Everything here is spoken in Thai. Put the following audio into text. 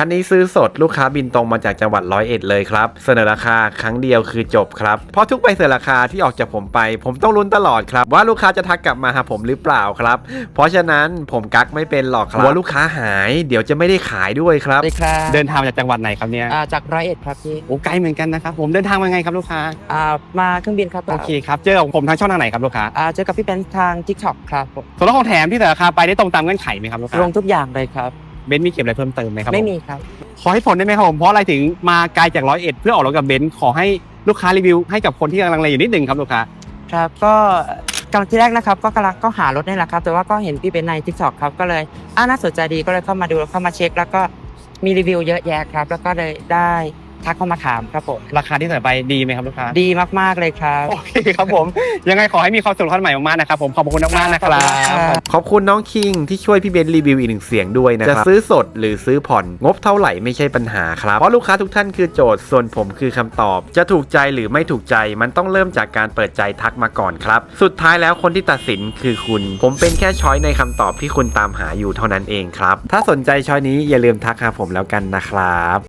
คันนี้ซื้อสดลูกค้าบินตรงมาจากจังหวัดร้อยเอ็ดเลยครับ เสนอราคาครั้งเดียวคือจบครับ เพราะทุกใบเสนอราคาที่ออกจากผมไป ผมต้องลุ้นตลอดครับ ว่าลูกค้าจะทักกลับมาหาผมหรือเปล่าครับ เพราะฉะนั้นผมกักไม่เป็นหรอกครับว่าลูกค้าหายเดี๋ยวจะไม่ได้ขายด้วยครับสวัสดีครับเดินทางมาจากจังหวัดไหนครับเนี่ยอ่าจากร้อยเอ็ดครับพี่โอ้ไกลเหมือนกันนะครับผมเดินทางมาไงครับลูกค้าอ่ามาเครื่องบินครับโอเคครับเจอกับผมทางช่องทางไหนครับลูกค้าอ่าเจอกับพี่เป็นทางทิกช็อกครับผมส่วนลดของแถมที่แต่ราคาไปได้ตรงตามเงื่อนไขไหมครับลูกค้าลงทุกอย่างเลยครับ เบนซ์มีเก็บอะไรเพิ่มเติมไหมครับไม่ผมีครับ ขอให้ผลได้ไหมครับผมเพราะอะไรถึงมาไกลจากร้อยเอ็ดเพื่อออกรถกับเบนซ์ขอให้ลูกค้ารีวิวให้กับคนที่กำลังเลอยู่นิดนึงครับลูกค้าครับก็กำลังที่แรกนะครับก็กำลังก็หารถนี่แหละครับ แต่ว่าก็เห็นพี่เป็นในทิกช็อกครับก็เลยอ่าน่าสนใจดีก็เลยเข้ามาดูเข้ามาเช็ค แล้วก็มีรีวิวเยอะแยะครับ แล้วก็เลยได้ ทักเข้ามาถามครับผมราคาที่ใส่ไปดีไหมครับลูกค้า ดีมากๆเลยครับ โอเคครับผม ยังไงขอให้มีความสุขคันใหม่มากๆนะครับผม ขอบคุณมากๆนะครับ ขอบคุณน้องคิงที่ช่วยพี่เบนซ์รีวิวอีกหนึ่งเสียงด้วยนะครับ จะซื้อสดหรือซื้อผ่อนงบเท่าไหร่ไม่ใช่ปัญหาครับ เพราะลูกค้าทุกท่านคือโจทย์ส่วนผมคือคำตอบ จะถูกใจหรือไม่ถูกใจมันต้องเริ่มจากการเปิดใจทักมาก่อนครับ สุดท้ายแล้วคนที่ตัดสินคือคุณ ผมเป็นแค่ช้อยในคำตอบที่คุณตามหาอยู่เท่านั้นเองครับถ้าสนใจช้อยนี้อย่าลืมทักหาผมแล้วกันนะครับ